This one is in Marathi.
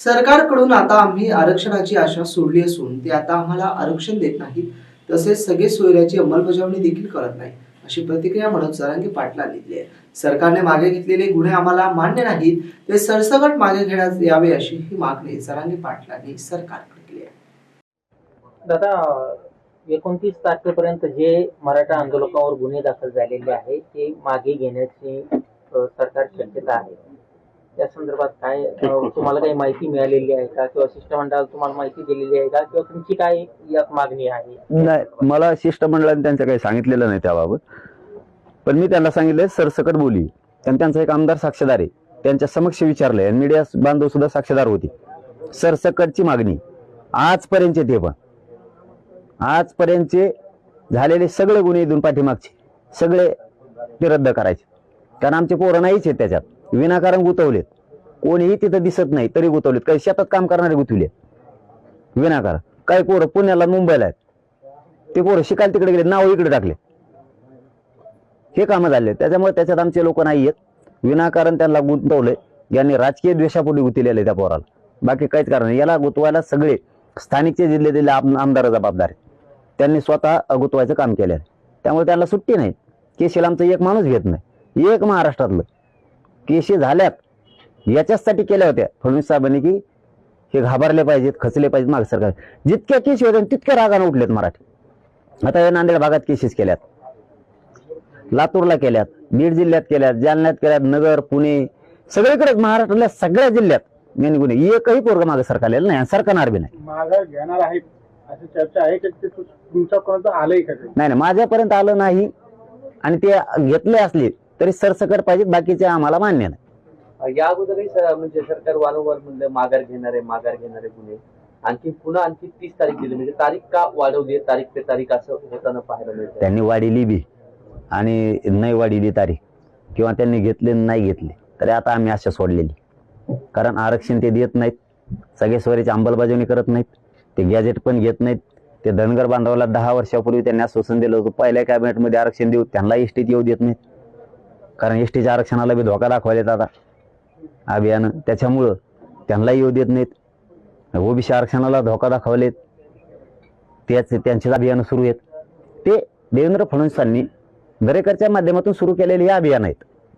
सरकारकडून आता आम्ही आरक्षणाची आशा सोडली असून ते आता आम्हाला आरक्षण देत नाहीत. तसेच सगळे सोयऱ्याची अंमलबजावणी देखील करत नाही अशी प्रतिक्रिया मनोज जरांगे पाटलांनी दिली आहे. सरकारने मागे घेतलेले गुन्हे आम्हाला मान्य नाहीत. ते सरसकट मागे घेण्यात यावे अशी ही मागणी जरांगे पाटलांनी सरकारकडे केली आहे. दादा एकोणतीस तारखेपर्यंत जे मराठा आंदोलकांवर गुन्हे दाखल झालेले आहे ते मागे घेण्याची सरकार शक्यता आहे. त्या संदर्भात काय अ, तुम्हाला काही माहिती मिळालेली आहे का? किंवा शिष्टमंडळाला तुम्हाला माहिती दिलेली आहे का? किंवा तुमची काय यात मागणी आहे? नाही मला शिष्टमंडळाने त्यांचं काही सांगितलेलं नाही त्याबाबत. पण मी त्यांना सांगितलं सरसकट बोली. आणि त्यांचा एक आमदार साक्षीदार आहे. त्यांच्या समक्ष विचारलंय आणि मीडिया बांधव सुद्धा साक्षीदार होते. सरसकटची मागणी. आजपर्यंतचे ते पण. आजपर्यंतचे झालेले सगळे गुन्हे इथून पाठीमागचे. सगळे ते रद्द करायचे. कारण आमचे पोरं नाहीच आहेत त्याच्यात. विनाकारण गुतवलेत. कोणीही तिथं दिसत नाही तरी गुतवलेत. काही शेतात काम करणारे गुतवले विनाकारण. काही पोरं पुण्याला मुंबईला आहेत. ते पोरं शिकायला तिकडे गेले नाव इकडे टाकले हे कामं झाले त्याच्यामुळे त्याच्यात आमचे लोक नाही आहेत. विनाकारण त्यांना गुंतवलंय. यांनी राजकीय द्वेषापोटी गुंतलेले त्या पोराला. बाकी काहीच कारण नाही. याला गुंतवायला सगळे स्थानिकचे जिल्ह्यातील आम- आमदार जबाबदार त्यांनी स्वतः गुंतवायचं काम केलं आहे त्यामुळे त्यांना सुट्टी नाही. केशील आमचं एक माणूस घेत नाही. एक महाराष्ट्रातलं. केशी झाल्यात. याच्याचसाठी केल्या होत्या. फडणवीस साहेबांनी की हे घाबरले पाहिजेत खचले पाहिजेत माग सरकार. जितक्या केशी होत्या तितक्या रागानं उठलेत मराठी. आता या नांदेड भागात केसेस केल्यात. लातूरला केल्यात बीड जिल्ह्यात केल्यात जालन्यात केल्यात नगर पुणे सगळीकडे महाराष्ट्रातल्या सगळ्या जिल्ह्यात यांनी गुन्हे. एकही पोरग मागे सरकारलेलं नाही आणि सरकारणार बी नाही नाही माझ्यापर्यंत आलं नाही आणि ते घेतले असले तरी सरसकट पाहिजेत बाकीचे आम्हाला मान्य नाही. या अगोदरही स- म्हणजे सरकार वारंवार म्हणलं माघार घेणारे माघार घेणारे गुन्हे. आणखी पुन्हा आणखी तीस तारीख दिली म्हणजे तारीख का वाढवली आहे? तारीख पे तारीख असं होताना पाहायला मिळतं त्यांनी वाढिली बी. आणि नाही वाढिली तारीख. किंवा त्यांनी घेतले आणि नाही घेतले. तरी आता आम्ही अशा सोडलेली. कारण आरक्षण ते देत नाहीत. सगळे स्वरीची अंमलबजावणी करत नाहीत. ते गॅजेट पण घेत नाहीत. ते धनगर बांधवाला दहा वर्षापूर्वी त्यांनी आश्वासन दिलं होतं पहिल्या कॅबिनेटमध्ये आरक्षण देऊ त्यांना एस टीत येऊ देत नाहीत. कारण एस टीच्या आरक्षणाला बी धोका येतात आता. अभियान त्याच्यामुळं त्यांनाही येऊ देत नाहीत. ओबीसी आरक्षणाला धोका दाखवलेत त्याच त्यांचेच अभियान सुरू आहेत. ते देवेंद्र फडणवीसांनी दरेकरच्या माध्यमातून सुरू केलेले हे अभियान आहेत.